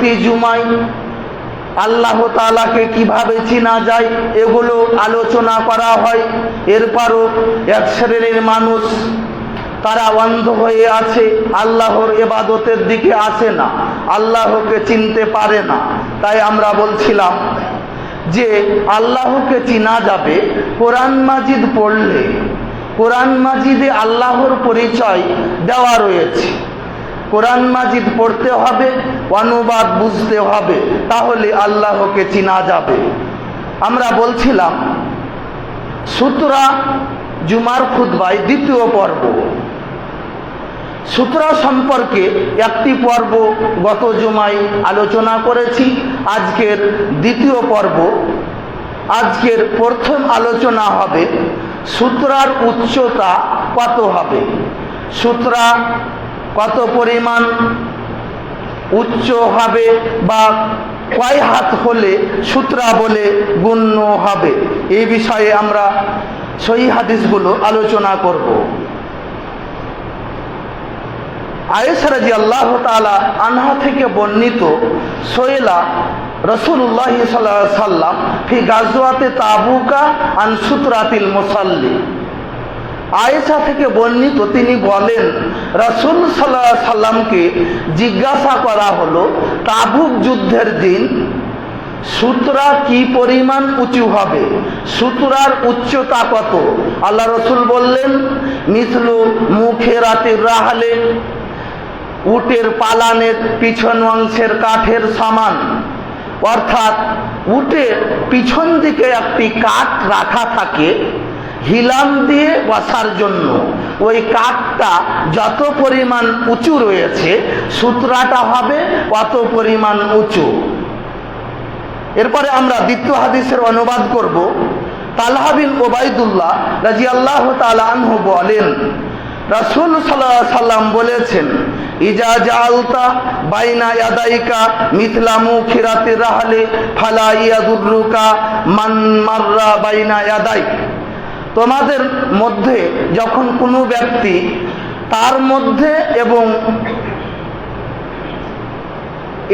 প্রতি জুমাই আল্লাহ তালাকে কীভাবে চিনা যায় এগুলো আলোচনা করা হয়। এরপরও এক শ্রেণির মানুষ তারা অন্ধ হয়ে আছে, আল্লাহর এবাদতের দিকে আসে না, আল্লাহকে চিনতে পারে না। তাই আমরা বলছিলাম যে আল্লাহকে চিনা যাবে কোরআন মাজিদ পড়লে, কোরআন মাজিদে আল্লাহর পরিচয় দেওয়া রয়েছে। কোরআন মাজিদ পড়তে হবে, অনুবাদ বুঝতে হবে, তাহলে আল্লাহকে চিনা যাবে। আমরা বলছিলাম, সুতরা জুমার খুদ্বায় দ্বিতীয় পর্ব। সুতরা সম্পর্কে একটি পর্ব গত জুমায় আলোচনা করেছি, আজকের দ্বিতীয় পর্ব। আজকের প্রথম আলোচনা হবে, সূত্রার উচ্চতা কত হবে? সূত্রা কত পরিমাণ উচ্চ হবে বা কয় হাত হলে সূত্রা বলে গণ্য হবে? এই বিষয়ে আমরা সহি হাদিসগুলো আলোচনা করব। আয়েসারাজি আল্লাহ তালা আনহা থেকে বর্ণিত সোয়েলা রসুল্লাহ সাল্লাম ফি গাজওয়াতে তাবুকা আন সুতরাতিল মুসাল্লি। আয়েশা থেকে বর্ণিত তিনি বলেন, রসুল সাল্লাহ সাল্লামকে জিজ্ঞাসা করা হলো, তাবুক যুদ্ধের দিন সুতরা কি পরিমাণ উঁচু হবে? সুতরার উচ্চতা কত? আল্লাহ রসুল বললেন মিথলু মুখে রাতের রাহালে উটের পালানের পিছন অংশের কাঠের সমান। অর্থাৎ উটের পিছন দিকে একটি কাঠ রাখা থাকে হিলাম দিয়ে বসার জন্য। ওই কাঠটা যত পরিমাণ উঁচু রয়েছে, সূত্রাটা হবে কত পরিমাণ উঁচু। এরপরে আমরা দ্বিতীয় হাদিসের অনুবাদ করব। তালহাবিন ওবায়দুল্লাহ রাজি আল্লাহ তালু বলেন, রাসুল সাল্লাম বলেছেন, ইজা জালতা বাইনা ইয়াদাইকা মিথলামু খিরাতে রাহলে ফালা ইয়াদুররুকা মান মাররা বাইনা ইয়াদাইক। তোমাদের মধ্যে যখন কোনো ব্যক্তি তার মধ্যে এবং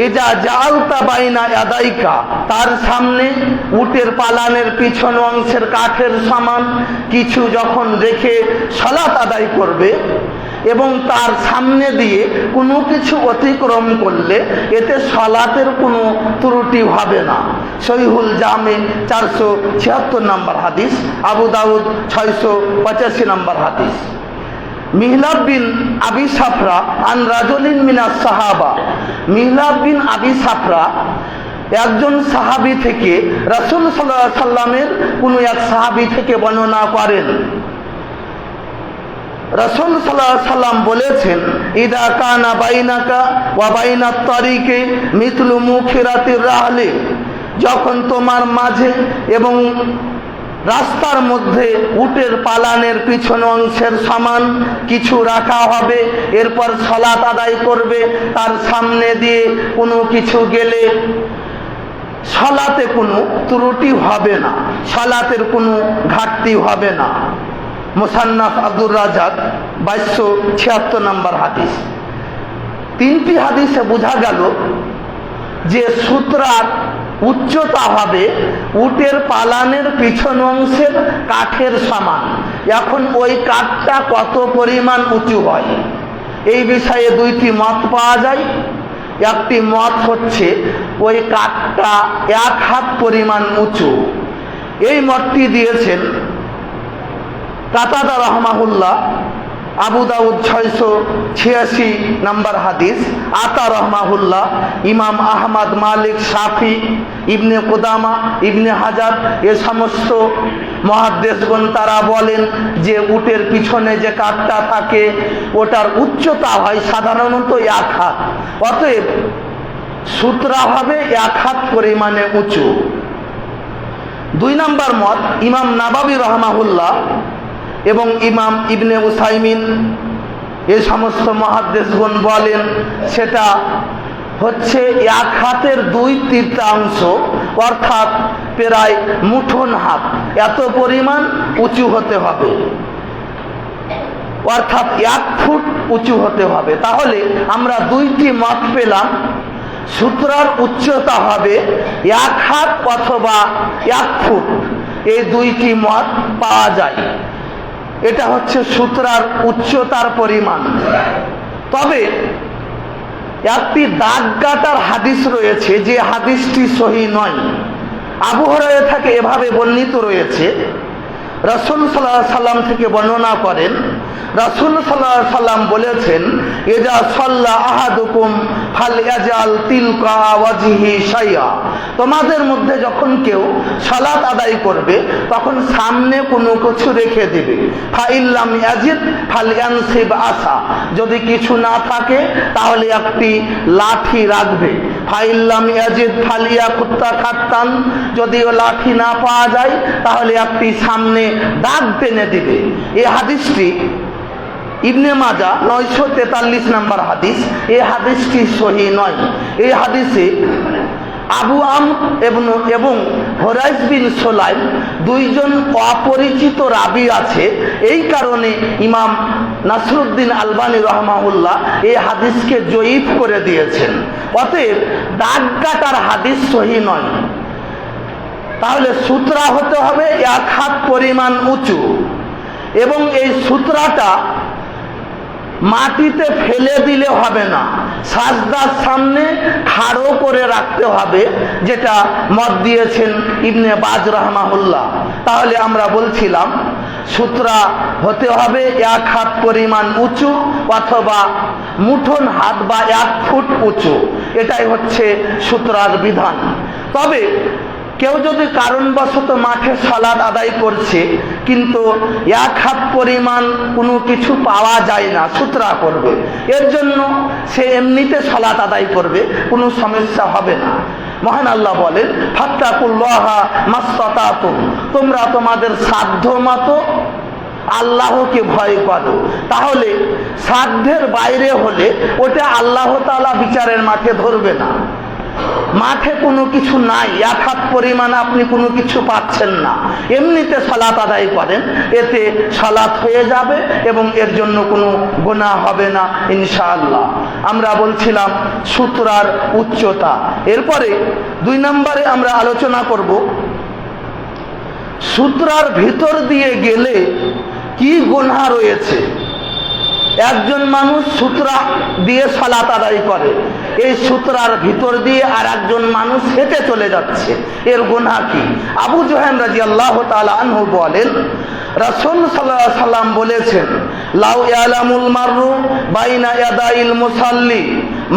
এজা জালতা বাইনা আদাইকা, তার সামনে উটের পালানের পিছন অংশের কাঠের সমান, কিছু যখন রেখে সলাত আদায় করবে এবং তার সামনে দিয়ে কোনো কিছু অতিক্রম করলে এতে সলাতের কোনো ত্রুটি হবে না। সহিহুল জামে চারশো ছিয়াত্তর নম্বর হাদিস, আবু দাউদ ছয়শো পঁচাশি নম্বর হাদিস। মিহলাব বিন আবি সাফরা আন রাজলিন মিনা সাহাবা। মিহলাব বিন আবি সাফরা একজন সাহাবি থেকে রাসুল সাল্লাহ সাল্লামের কোনো এক সাহাবি থেকে বর্ণনা করেন। রসুল সাল্লাহ সাল্লাম বলেছেন, ইদা কানা বাইনাকা ওয়া বাইনা তারিকে মিতলু মুখিরাতির রাহলে। যখন তোমার মাঝে এবং রাস্তার মধ্যে উটের পালানের পিছন অংশের সমান কিছু রাখা হবে, এরপর সলাত আদায় করবে, তার সামনে দিয়ে কোনো কিছু গেলে সলাতে কোনো ত্রুটি হবে না, সলাতের কোনো ঘাটতি হবে না। মোসান্নাফ আব্দুর রাজাক বাইশশো ছিয়াত্তর নম্বর হাদিস। তিনটি হাদিসে বোঝা গেল যে সূত্রার উচ্চতা হবে উটের পালানের পিছন অংশের কাঠের সমান। এখন ওই কাঠটা কত পরিমাণ উঁচু হয়? এই বিষয়ে দুইটি মত পাওয়া যায়। একটি মত হচ্ছে, ওই কাঠটা এক হাত পরিমাণ উঁচু। এই মতটি দিয়েছেন কাতাদা রহমাহুল্লাহ, আবু দাউদ ছয়শো ছিয়াশি নাম্বার হাদিস, আতা রহমাহুল্লাহ, ইমাম আহমদ মালিক সাফি ইবনে কোদামা, ইবনে হাজার, এ সমস্ত মহাদেশগণ তারা বলেন যে উটের পিছনে যে কাঠটা থাকে, ওটার উচ্চতা হয় সাধারণত এক হাত। অতএব সূত্রা হবে এক হাত পরিমাণে উঁচু। দুই নাম্বার মত, ইমাম নাবাবি রহমাহুল্লাহ এবং ইমাম ইবনে উসাইমিন এ সমস্ত মহাদেশগণ বলেন, সেটা হচ্ছে এক হাতের দুই তৃতীয়াংশ, অর্থাৎ প্রায় মুঠোন হাত। এত পরিমাণ উঁচু হতে হবে। অর্থাৎ এক ফুট উঁচু হতে হবে। তাহলে আমরা দুইটি মত পেলাম। সূত্রার উচ্চতা হবে এক হাত অথবা এক ফুট। এই দুইটি মত পাওয়া যায়। এটা হচ্ছে সুতরার উচ্চতার পরিমাণ। তবে একটি দাগ কাটার হাদিস রয়েছে যে হাদিসটি সহি নয়। আবু থাকে এভাবে বর্ণিত রয়েছে। রসুল সাল্লাহ সাল্লাম থেকে বর্ণনা করেন রসুল সাল্লাহ সাল্লাম বলেছেন এজা সাল্লাহ আহাদুকুম ফাল ইয়াজাল তিলকা ওয়াজিহি শাইয়া। তোমাদের মধ্যে যখন কেউ সালাত আদায় করবে, তখন সামনে কোনো কিছু রেখে দেবে। ফাইল্লাম ইয়াজিদ ফাল ইয়ানসিব আসা। যদি কিছু না থাকে, তাহলে একটি লাঠি রাখবে। ফাইল্লাম ইয়াজিদ ফালিয়া কুত্তা খাত্তান। যদিও লাঠি না পাওয়া যায়, তাহলে একটি সামনে দাগ টেনে দিবে। এই হাদিসটি ইবনে মাজা নয়শো তেতাল্লিশ নম্বর হাদিস। এই হাদিসটি সহি নয়। এই হাদিসে আবু আম এবং হরাইজ বিন সোলাইম দুইজন অপরিচিত রাবি আছে। এই কারণে ইমাম নাসরুদ্দিন আলবানী রহমাউল্লাহ এই হাদিসকে জয়ীফ করে দিয়েছেন। অতএব দাগ কাটার হাদিস সহি নয়। তাহলে সূত্রা হতে হবে, এক হাত পরিমাণ উঁচু। এবং এই সূত্রাটা মাটিতে ফেলে দিলে হবে না। সাজদার সামনে খাড়ো করে রাখতে হবে, যেটা মত দিয়েছেন ইবনে বাজ রহমাহুল্লাহ। তাহলে আমরা বলছিলাম, সূত্রা হতে হবে এক হাত পরিমাণ উঁচু অথবা মুঠন হাত বা এক ফুট উঁচু। এটাই হচ্ছে সূত্রার বিধান। তবে কেউ যদি কারণবশত মাঠে সালাদ আদায় করছে কিন্তু এক হাত পরিমাণ কোনো কিছু পাওয়া যায় না, সুতরা করবে। এর জন্য সে এমনিতে সালাত আদায় করবে, কোনো সমস্যা হবে না। মহান আল্লাহ বলেন, ফাত্তাকুল্লাহা মাস্তাতুম তোমরা তোমাদের সাধ্য মতো আল্লাহকে ভয় করো। তাহলে সাধ্যের বাইরে হলে ওটা আল্লাহ তালা বিচারের মাঠে ধরবে না। মাঠে কোনো কিছু নাই হাত পরিমাণ আপনি কোনো কিছু পাচ্ছেন না। এমনিতে সালাত আদায় করেন, এতে সালাত হয়ে যাবে এবং এর জন্য কোনো গোনা হবে না, ইনশাআল্লাহ। আমরা বলছিলাম সূত্রার উচ্চতা। এরপরে দুই নম্বরে আমরা আলোচনা করব, সূত্রার ভিতর দিয়ে গেলে কি গোনা রয়েছে? একজন মানুষ সূত্রা দিয়ে সালাত আদায় করে এই সূত্রার ভিতর দিয়ে আর একজন মানুষ হেঁটে চলে যাচ্ছে। এর গুণা কি? আবু জোহেন রাজি আল্লাহ আনহু বলেন, রাসুল সাল্লাহ সাল্লাম বলেছেন, লাউ ইয়ালামুল মাররু বাইনা ইয়াদাইল মুসাল্লি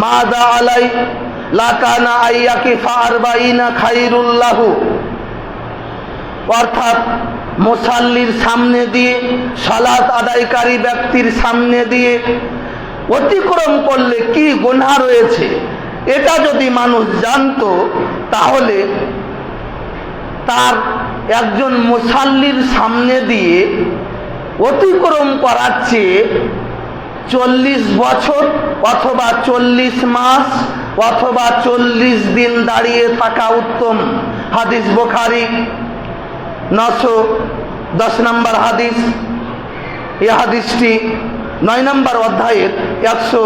মাদা আলাই লাকানা আইয়াকি ফার বাইনা খাইরুল্লাহু অর্থাৎ মুসাল্লির সামনে দিয়ে, সালাত আদায়কারী ব্যক্তির সামনে দিয়ে অতিক্রম করলে কি গোনা রয়েছে? এটা যদি মানুষ জানতো, তাহলে তার একজন মুসাল্লির সামনে দিয়ে অতিক্রম করার চেয়ে চল্লিশ বছর অথবা চল্লিশ মাস অথবা চল্লিশ দিন দাঁড়িয়ে থাকা উত্তম। হাদিস বোখারি, নশো দশ নম্বর হাদিস। এ হাদিসটি নয় নম্বর অধ্যায়ের একশো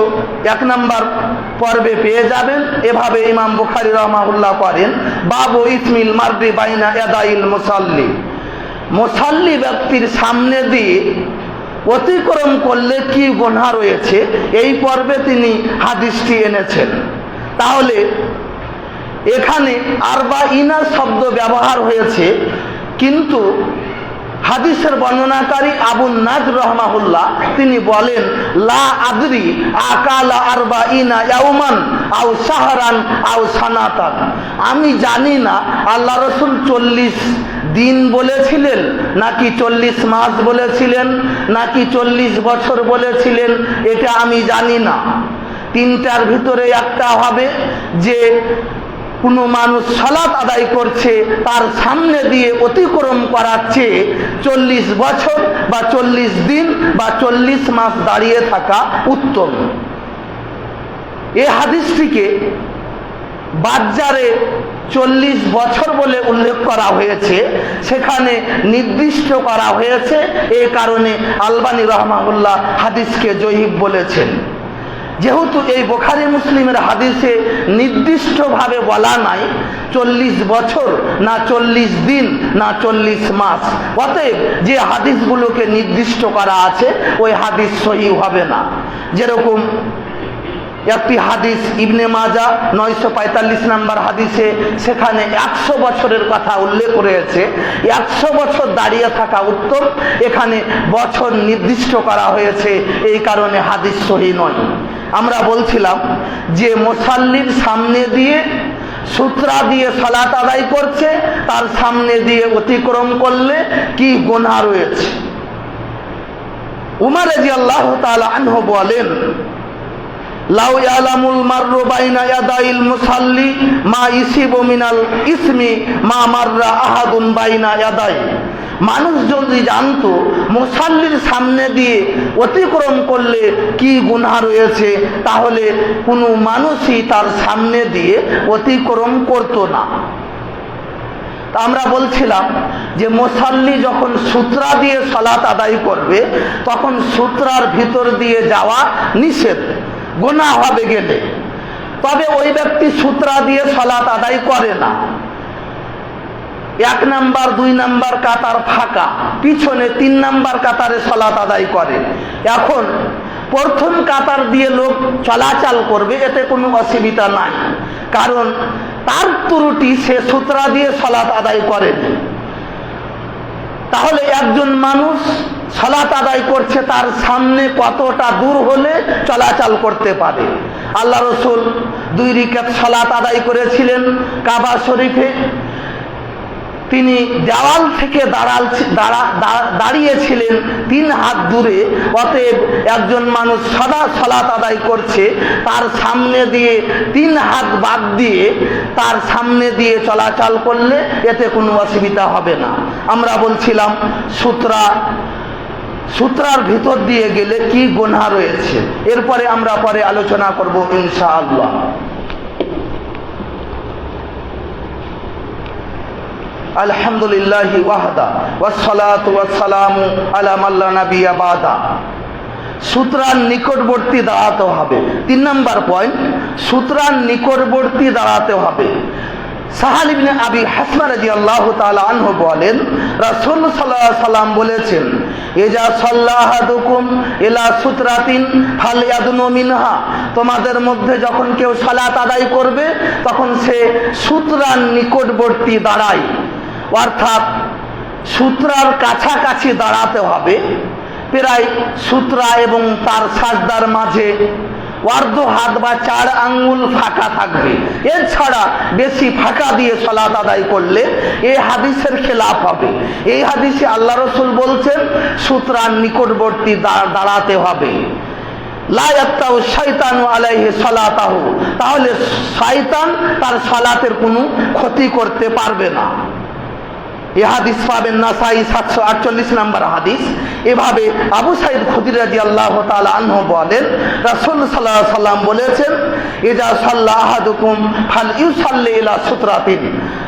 এক নম্বর পর্বে পেয়ে যাবেন। এভাবে ইমাম বুখারি রহমাউল্লাহ করেন বাবু ইসমিল মার্দি বাইনা এদাইল মুসাল্লি। মুসাল্লি ব্যক্তির সামনে দিয়ে অতিক্রম করলে কি গোনা রয়েছে? এই পর্বে তিনি হাদিসটি এনেছেন। তাহলে এখানে আরবা ইনা শব্দ ব্যবহার হয়েছে, কিন্তু হাদিসের বর্ণনাকারী আবু নাজ রহমাহুল্লাহ, তিনি বলেন, লা আদরি আকালা আরবা ইনা ইয়াউমান আও সাহারান আও সানাতান। আমি জানি না, আল্লাহ রসুল চল্লিশ দিন বলেছিলেন, নাকি চল্লিশ মাস বলেছিলেন, নাকি চল্লিশ বছর বলেছিলেন, এটা আমি জানি না। তিনটার ভিতরে একটা হবে যে কোনো মানুষ সালাত আদায় করছে, তার সামনে দিয়ে অতিক্রম করাচ্ছে, চল্লিশ বছর বা চল্লিশ দিন বা চল্লিশ মাস দাঁড়িয়ে থাকা উত্তম। এ হাদিসটিকে বাজারে চল্লিশ বছর বলে উল্লেখ করা হয়েছে, সেখানে নির্দিষ্ট করা হয়েছে, এ কারণে আলবানী রহমাউল্লাহ হাদিসকে জহিব বলেছেন। যেহেতু এই বোখারি মুসলিমের হাদিসে নির্দিষ্টভাবে বলা নাই চল্লিশ বছর, না চল্লিশ দিন, না চল্লিশ মাস। অতএব যে হাদিসগুলোকে নির্দিষ্ট করা আছে, ওই হাদিস সহি হবে না। যেরকম একটি হাদিস ইবনে মাজা নয়শো পঁয়তাল্লিশ নাম্বার হাদিসে সেখানে একশো বছরের কথা উল্লেখ রয়েছে। একশো বছর দাঁড়িয়ে থাকা উত্তম। এখানে বছর নির্দিষ্ট করা হয়েছে, এই কারণে হাদিস সহি নয়। আমরা বলছিলাম যে মোসাল্লির সামনে দিয়ে সূত্রা দিয়ে সালাত আদায় করছে, তার সামনে দিয়ে অতিক্রম করলে কি গোনা রয়েছে? উমার জি আল্লাহ তালা আনহ বলেন লাউ ইয়ালামুল মাররু বাইনা ইয়াদাইল মুসাল্লি মা ইসিবু মিনাল ইসমি মা মাররা আহাদুন বাইনা ইয়াদাই। মানুষ যদি জানতো মুসাল্লির সামনে দিয়ে অতিক্রম করলে কি গুনাহ রয়েছে, তাহলে কোনো মানুষই তার সামনে দিয়ে অতিক্রম করতো না। আমরা বলছিলাম যে মোসাল্লি যখন সূত্রা দিয়ে সলাত আদায় করবে, তখন সূত্রার ভিতর দিয়ে যাওয়া নিষেধ। গোনা হবে গেলে। তবে ওই ব্যক্তি সূত্রা দিয়ে সলাত আদায় করে না। এক নাম্বার, দুই নাম্বার কাতার ফাঁকা। পিছনে তিন নাম্বার কাতারে সলাত আদায় করে। এখন প্রথম কাতার দিয়ে লোক চলাচল করবে, এতে কোনো অসুবিধা নাই। কারণ তার ত্রুটি সে সূত্রা দিয়ে সলাত আদায় করেনি। তাহলে একজন মানুষ সলাত আদায় করছে, তার সামনে কতটা দূর হলে চলাচল করতে পারে। আল্লাহ রসুল দুই রিকাত সলাত আদায় করেছিলেন কাবা শরীফে। তিনি দেওয়াল থেকে দাঁড়াল, দাঁড়া দাঁড়িয়েছিলেন তিন হাত দূরে। অতএব একজন মানুষ সদা সলাত আদায় করছে, তার সামনে দিয়ে তিন হাত বাদ দিয়ে তার সামনে দিয়ে চলাচল করলে এতে কোনো অসুবিধা হবে না। আমরা বলছিলাম, সূত্রা সূত্রার ভিতর দিয়ে গেলে কি গোনা রয়েছে? এরপরে আমরা পরে আলোচনা করব ইনশাআল্লাহ। আলহামদুলিল্লাহ ওয়াহদা, ওয়াসসালাতু ওয়াসসালামু আলা মাল্লা নাবিয়া বাদা। সূত্রার নিকটবর্তী দাঁড়াতে হবে। তিন নাম্বার পয়েন্ট নিকটবর্তী দাঁড়াতে হবে। বলেন, রাসূল সাল্লাম বলেছেন এজা এলা সুতরাতিন তোমাদের মধ্যে যখন কেউ সালাত আদায় করবে, তখন সে সুতরার নিকটবর্তী দাঁড়ায়। অর্থাৎ সুতরার কাছাকাছি দাঁড়াতে হবে। প্রায় সুতরা এবং তার সাজদার মাঝে অর্ধ হাত বা চার আঙ্গুল ফাঁকা থাকবে। এছাড়া বেশি ফাঁকা দিয়ে সলাত আদায় করলে এই হাদিসের খেলাফ হবে। এই হাদিসে আল্লাহ রসুল বলছেন, সূত্রার নিকটবর্তী দাঁড়াতে হবে। তাহলে শয়তান তার সালাতের কোনো ক্ষতি করতে পারবে না। এ হাদিস পাবেন নাসাই সাতশো আটচল্লিশ নাম্বার হাদিস। এভাবে আবু সাইদ খুদির রাজি আল্লাহ তালা আনহু বলেন, রাসুল সাল্লাহ সাল্লাম বলেছেন এজা সাল্লাহ আহাদুকুম ফাল ইউ সাল্লে ইলা সুতরাতিন।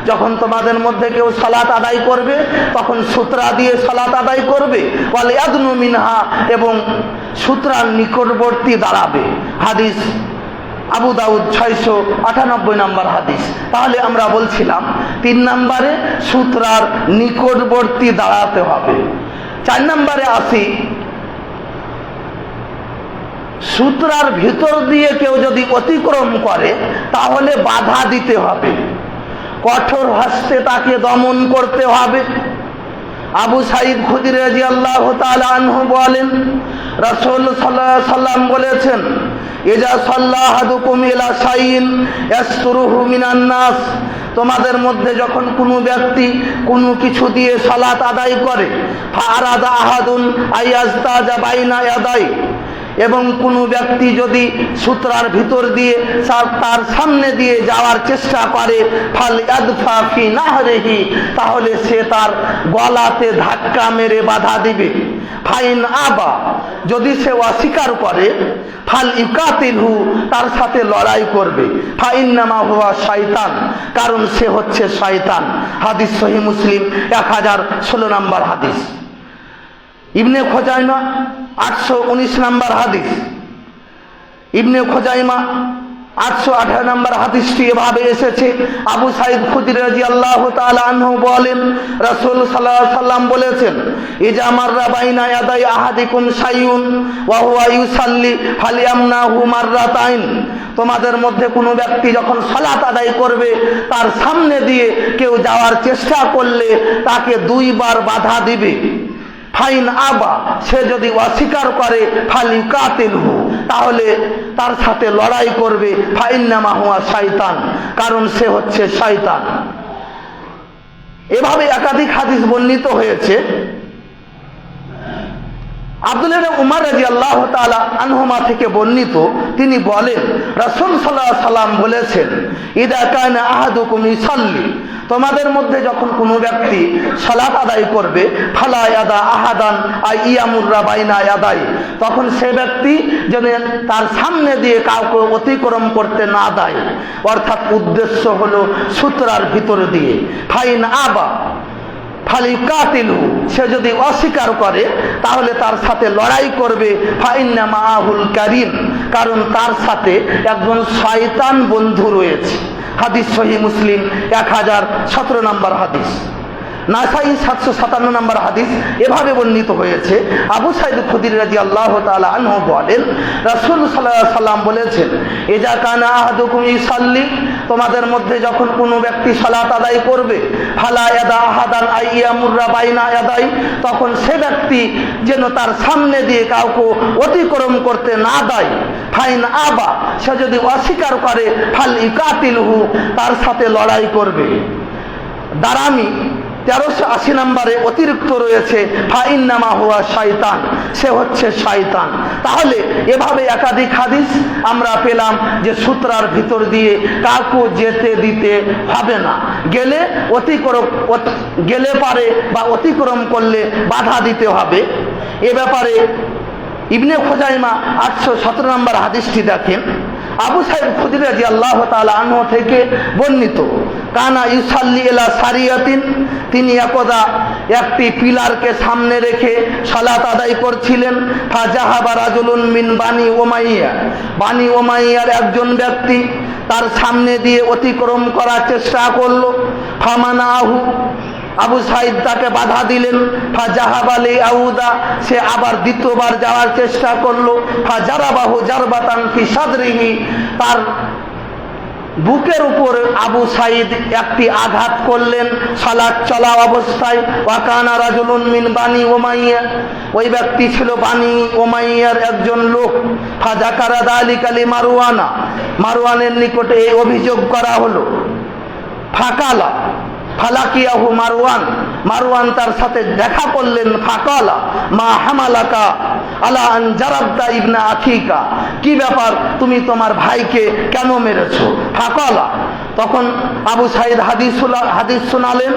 যখন তোমাদের মধ্যে কেউ সালাত আদায় করবে, তখন সূত্রা দিয়ে সালাত আদায় করবে। ওয়াল ইয়াদনু মিনহা, এবং সূত্রার নিকটবর্তী দাঁড়াবে। হাদিস আবু দাউদ ছয়শো আটানব্বই নম্বর হাদিস। তাহলে আমরা বলছিলাম, তিন নম্বরে সূত্রার নিকটবর্তী দাঁড়াতে হবে। চার নম্বরে আসি, সূত্রার ভিতর দিয়ে কেউ যদি অতিক্রম করে, তাহলে বাধা দিতে হবে। কঠোর হস্তে তাকে দমন করতে হবে। আবু সাইদ খুদির রাজি আল্লাহ আনহু বলেন, রাসূল সাল্লা সাল্লাম বলেছেন এজা সাল্লাহ কুমিলা সাইন নাস। তোমাদের মধ্যে যখন কোনো ব্যক্তি কোনো কিছু দিয়ে সালাত আদায় করে ফারাদা আহাদুন আইয়াজতাজা বাইনা ইয়াদাই। এবং কোনো ব্যক্তি যদি সূত্রার ভিতর দিয়ে তার সামনে দিয়ে যাওয়ার চেষ্টা করে, ফাল ইয়াদফা ফি নাহরিহি, তাহলে সে তার গলাতে ধাক্কা মেরে বাধা দিবে। ফাইন আবা, যদি সে অস্বীকার করে, ফাল ইকাতিলহু তার সাথে লড়াই করবে। ফাইন নামা হুয়া শয়তান কারণ সে হচ্ছে শয়তান হাদিস সহি মুসলিম, এক হাজার ষোলো নম্বর হাদিস। ইবনে খোজাইমা আটশো উনিশ নাম্বার হাদিস। ইবনে খোজাইমা আটশো আঠারো নম্বর হাদিসটি এভাবে এসেছে। আবু সাইদ খুদির আল্লাহ আনহু বলেন, রাসূল আলাইহি সাল্লাম বলেছেন, ইজা মাররা বাইনা ইয়াদাই আহাদিকুম সাইয়ুন ওয়া হুয়া ইউসাল্লি ফালিয়ামনাহু মাররাতাইন। তোমাদের মধ্যে কোনো ব্যক্তি যখন সালাত আদায় করবে, তার সামনে দিয়ে কেউ যাওয়ার চেষ্টা করলে তাকে দুইবার বাধা দিবে। ফাইন আবা, সে যদি অস্বীকার করে, ফালি কাতিল তাহলে তার সাথে লড়াই করবে ফাইন নামা হুয়া শয়তান, কারণ সে হচ্ছে শয়তান। এভাবে একাধিক হাদিস বর্ণিত হয়েছে। আব্দুল্লাহ উমার রাজি আল্লাহ তালা আনহুমা থেকে বর্ণিত, তিনি বলেন, রাসুল সাল্লাহ সাল্লাম বলেছেন, ইদা কায়না আহাদুকুম ইসাল্লি তোমাদের মধ্যে যখন কোনো ব্যক্তি সালাত আদায় করবে, ফালা আদা আহাদান আই ইয়ামুররা বাইনা আদায় তখন সে ব্যক্তি যেন তার সামনে দিয়ে কাউকে অতিক্রম করতে না দেয়। অর্থাৎ উদ্দেশ্য হলো সূত্রার ভিতর দিয়ে। ফাইন আবা ফালি কাতিলু, সে যদি অস্বীকার করে, তাহলে তার সাথে লড়াই করবে ফাইন্না মাহুল কারিম, কারণ তার সাথে একজন শয়তান বন্ধু রয়েছে। হাদিস সহি মুসলিম, এক হাজার সতেরো নম্বর হাদিস। নাসাই সাতশো সাতান্ন নম্বর হাদিস এভাবে বর্ণিত হয়েছে। আবু সাইদ খুদির রাজি আল্লাহ তালা আনহু বলেন, রাসুল সাল্লাহ সাল্লাম বলেছেন এজা কানা আহাদুকুম ইসাল্লি তোমাদের মধ্যে যখন কোনো ব্যক্তি সালাত আদায় করবে, ফালা ইয়াদা আহাদান আইয়া মুর্রা বাইনা আদাই তখন সে ব্যক্তি যেন তার সামনে দিয়ে কাউকে অতিক্রম করতে না দেয়। ফাইন আবা, সে যদি অস্বীকার করে, ফাল ইকাতিলহু তার সাথে লড়াই করবে। দারামি তেরোশো আশি নম্বরে অতিরিক্ত রয়েছে। ফাইন্নামা হুয়া শয়তান সে হচ্ছে শয়তান তাহলে এভাবে একাধিক হাদিস আমরা পেলাম যে সূত্রার ভিতর দিয়ে কাউকে যেতে দিতে হবে না। গেলে অতিক্রম, গেলে পারে বা অতিক্রম করলে বাধা দিতে হবে। এ ব্যাপারে ইবনে খোজাইমা আটশো সতেরো নম্বর হাদিসটি দেখেন। আবু সাহেব খুদির রাজি আল্লাহ আনহ থেকে বর্ণিত, কানা ইউসাল্লি এলা সারিয়াতিন তিনি একদা একটি পিলারকে সামনে রেখে সালাত আদায় করছিলেন, ফাজাহাবা রাজুলুন মিন বানি ওমাইয়া বানি ওমাইয়ার একজন ব্যক্তি তার সামনে দিয়ে অতিক্রম করার চেষ্টা করল ফামানা আহু আবু সাইদ তাকে বাধা দিলেন। আউদা, সে আবার দ্বিতীয়বার যাওয়ার চেষ্টা করল। জারবাতান সাদরিহি, তার বুকের উপর আবু সাইদ একটি আঘাত করলেন। সালাদ চলা অবস্থায়, ওয়াকানা রাজুলুন মিন বানি ওমাইয়া ওই ব্যক্তি ছিল বানি ওমাইয়ার একজন লোক। ফাজাকারা আলিক আলী মারুয়ানা মারুয়ানের নিকটে অভিযোগ করা হলো। ফাকালা ফালাকিয়াহু মারওয়ান। মারওয়ান তার সাথে দেখা করলেন, ফাকালা, মা হামালাকা আলা আন জারাবদা ইবনা আখিকা। কি ব্যাপার, তুমি তোমার ভাইকে কেন মেরেছো? ফাকালা। তখন আবু সাইদ হাদিস হাদিস শোনালেন।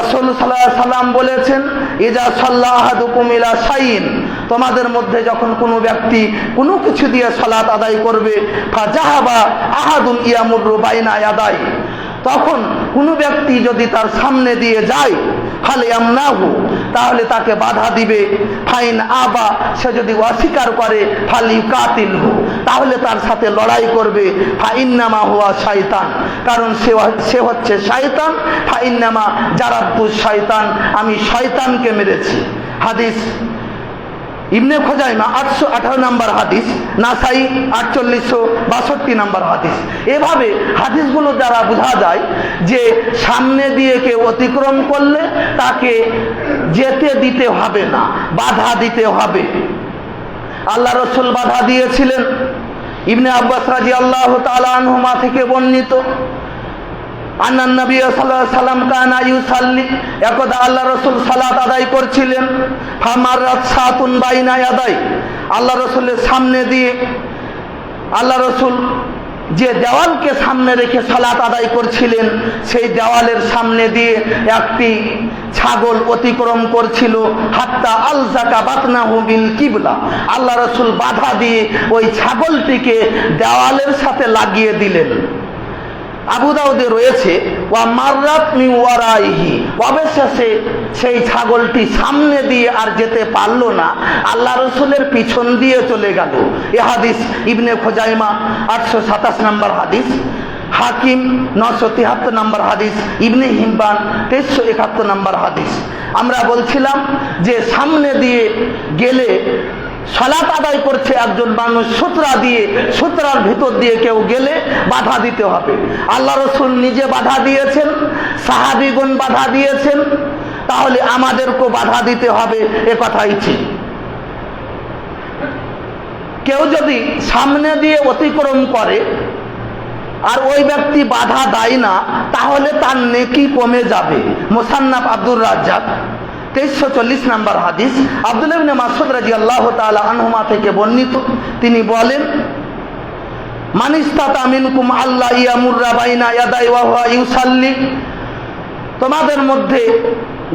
রসুল সাল্লাহ সাল্লাম বলেছেন, ইজা সাল্লাহ আহাদুকুম ইলা সাইন তোমাদের মধ্যে যখন কোনো ব্যক্তি কোনো কিছু দিয়ে সালাত আদায় করবে, ফাজাহাবা আহাদুন ইয়ামুরু বাইনা আদায় তখন কোনো ব্যক্তি যদি তার সামনে দিয়ে যায় ফালে আমনাহু, তাহলে তাকে বাধা দিবে। ফাইন আবা, সে যদি অস্বীকার করে, ফালি কাতিল তাহলে তার সাথে লড়াই করবে। ফাইন্নামা হুয়া শয়তান কারণ সে সে হচ্ছে শয়তান ফাইন্নামা জারাব্বু শয়তান আমি শয়তানকে মেরেছি। হাদিস ইবনে খোজাইমা আটশো আঠারো নম্বর হাদিস, নাসাই আটচল্লিশশো বাষট্টি নম্বর হাদিস। এভাবে হাদিসগুলো দ্বারা বোঝা যায় যে সামনে দিয়ে কেউ অতিক্রম করলে তাকে যেতে দিতে হবে না, বাধা দিতে হবে। আল্লাহ রসুল বাধা দিয়েছিলেন। ইবনে আব্বাস রাজি আল্লাহ আনহুমা থেকে বর্ণিত। আন্নান নবী আলাইহি সাল্লাম কানা ইউসাল্লি। একদা আল্লাহ রসুল সালাত আদায় করছিলেন। ফামারাত সাতুন বাইনা আদায় আল্লাহ রসুলের সামনে দিয়ে আল্লাহ রসুল যে দেওয়ালকে সামনে রেখে সালাত আদায় করছিলেন, সেই দেওয়ালের সামনে দিয়ে একটি ছাগল অতিক্রম করছিল। হাত্তা আল জাকা বাতনাহু বিল কিবলা। আল্লাহ রসুল বাধা দিয়ে ওই ছাগলটিকে দেওয়ালের সাথে লাগিয়ে দিলেন। আবু দাউদে রয়েছে, ওয়া মাররাত মি ওয়ারাইহি। অবশেষে সেই ছাগলটি সামনে দিয়ে আর যেতে পারল না, আল্লাহ রসুলের পিছন দিয়ে চলে গেল। এ হাদিস ইবনে খোজাইমা, আটশো সাতাশ নম্বর হাদিস, হাকিম নশো তিয়াত্তর নম্বর হাদিস, ইবনে হিম্বান তেইশশো একাত্তর নম্বর হাদিস। আমরা বলছিলাম যে সামনে দিয়ে গেলে সালাত আদায় করছে একজন মানুষ, সুতরা দিয়ে, সুতরার ভিতর দিয়ে কেউ গেলে বাধা দিতে হবে। আল্লাহ রসুল নিজে বাধা দিয়েছেন সাহাবিগুন বাধা দিয়েছেন, তাহলে আমাদেরকেও বাধা দিতে হবে, এ কথাই ঠিক। কেউ যদি সামনে দিয়ে অতিক্রম করে, আর ওই ব্যক্তি বাধা দেয় না, তাহলে তার নেকি কমে যাবে। মোসান্নাফ আব্দুর রাজ্জাক তেইশশো চল্লিশ নাম্বার হাদিস। আব্দুল ইবনে মাসুদ রাজি আল্লাহ তালা আনহুমা থেকে বর্ণিত। তিনি বলেন মানিস্তাতা মিনকুম আল্লাহ ইয়ামুর্রা বাইনা ইয়াদাই ওয়াহুয়া ইউসাল্লি। তোমাদের মধ্যে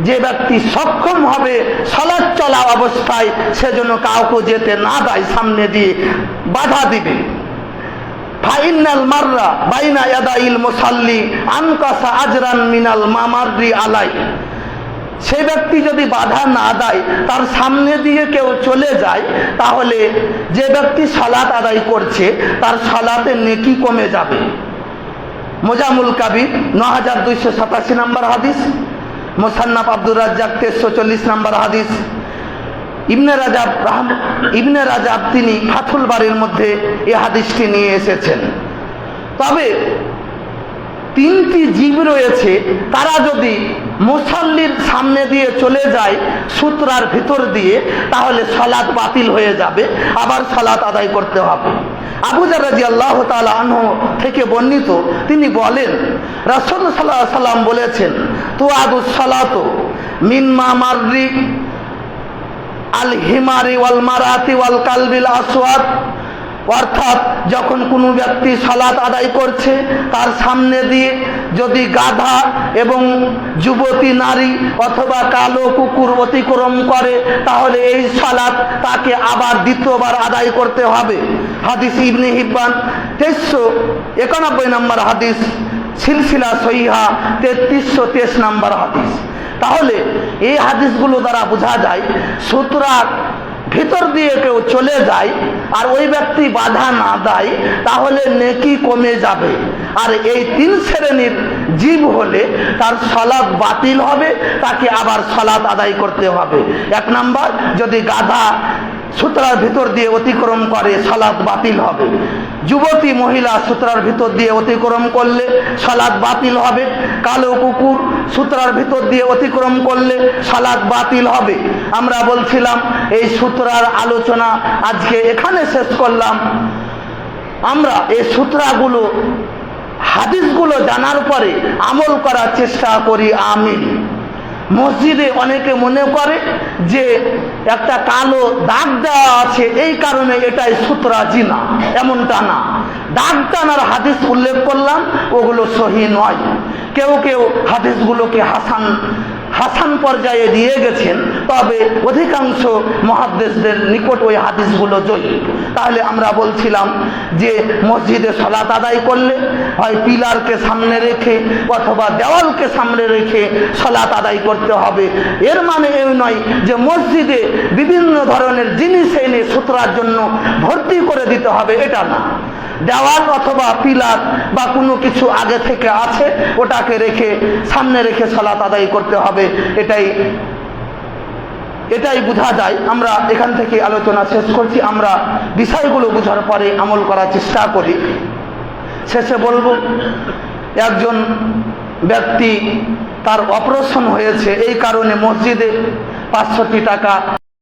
যে ব্যক্তি সক্ষম হবে সলাৎ চলা অবস্থায় সেজন্য কাউকে যেতে না দেয়, সামনে দিয়ে বাধা দিবে। ফাইনাল মাররা বাইনা ইয়াদাইল মুসাল্লি আনকাসা আজরান মিনাল মামারি আলাই। সেই ব্যক্তি যদি বাধা না দেয়, তার সামনে দিয়ে কেউ চলে যায়, তাহলে যে ব্যক্তি সলাৎ আদায় করছে, তার সলাতে নেকি কমে যাবে। মোজামুল কাবির ন হাজার দুইশো সাতাশি নম্বর হাদিস। মোসান্নাফ আব্দুর রাজ্জাক তেরশো চল্লিশ নম্বর হাদিস। ইবনে রাজাব রাহম, ইবনে রাজাব তিনি ফাথুল বাড়ির মধ্যে এই হাদিসটি নিয়ে এসেছেন। তবে তিনটি জীব রয়েছে, তারা যদি মুসাল্লির সামনে দিয়ে চলে যায় সূত্রার ভিতর দিয়ে, তাহলে সলাৎ বাতিল হয়ে যাবে, আবার সলাৎ আদায় করতে হবে। আবু জারাজি আল্লাহ আনহ থেকে বর্ণিত, তিনি বলেন, রাসুল সাল্লাহ সাল্লাম বলেছেন তো আদু সলাত মিন মামারি আল হিমারি ওয়াল মারাতি ওয়াল কালবিল আসওয়াদ। অর্থাৎ যখন কোনো ব্যক্তি সালাত আদায় করছে, তার সামনে দিয়ে যদি গাধা এবং যুবতী নারী অথবা কালো কুকুর অতিক্রম করে, তাহলে এই সালাত তাকে আবার দ্বিতীয়বার আদায় করতে হবে। হাদিস ইবনে হিব্বান তেইশশো একানব্বই নম্বর হাদিস, সিলসিলা সহিহা তেত্রিশশো তেইশ নম্বর হাদিস। তাহলে এই হাদিসগুলো দ্বারা বোঝা যায় সুতরাং ভিতর দিয়ে কেউ চলে যায় আর ওই ব্যক্তি বাধা না দেয়, তাহলে নেকি কমে যাবে। আর এই তিন শ্রেণির জীব হলে তার সলাদ বাতিল হবে, তাকে আবার সলাদ আদায় করতে হবে। এক নাম্বার, যদি গাধা সুতরার ভিতর দিয়ে অতিক্রম করে সালাদ বাতিল হবে। যুবতী মহিলা সুতরার ভিতর দিয়ে অতিক্রম করলে সালাদ বাতিল হবে। কালো কুকুর সুতরার ভিতর দিয়ে অতিক্রম করলে সালাদ বাতিল হবে। আমরা বলছিলাম, এই সূত্রার আলোচনা আজকে এখানে শেষ করলাম। আমরা এই সূত্রাগুলো, হাদিসগুলো জানার পরে আমল করার চেষ্টা করি, আমিন। মসজিদে অনেকে মনে করে যে একটা কালো দাগ দেওয়া আছে, এই কারণে এটাই সুতরা জিনা, এমনটা না। দাগ টানার হাদিস উল্লেখ করলাম, ওগুলো সহি নয়। কেউ কেউ হাদিসগুলোকে হাসান হাসান পর্যায়ে দিয়ে গেছেন, তবে অধিকাংশ মহাদ্দেশদের নিকট ওই হাদিসগুলো জয়ী। তাহলে আমরা বলছিলাম যে মসজিদে সলাত আদায় করলে হয় পিলারকে সামনে রেখে অথবা দেওয়ালকে সামনে রেখে সলাত আদায় করতে হবে। এর মানে এই নয় যে মসজিদে বিভিন্ন ধরনের জিনিস এনে সুতরার জন্য ভর্তি করে দিতে হবে, এটা না। দেওয়াল অথবা পিলার বা কোনো কিছু আগে থেকে আছে, ওটাকে রেখে সামনে রেখে সলাত আদায় করতে হবে, এটাই এটাই বোঝা যায়। আমরা এখান থেকে আলোচনা শেষ করছি। আমরা বিষয়গুলো বোঝার পরে আমল করার চেষ্টা করি। শেষে বলব, একজন ব্যক্তি তার অপারেশন হয়েছে, এই কারণে মসজিদে পাঁচশোটি টাকা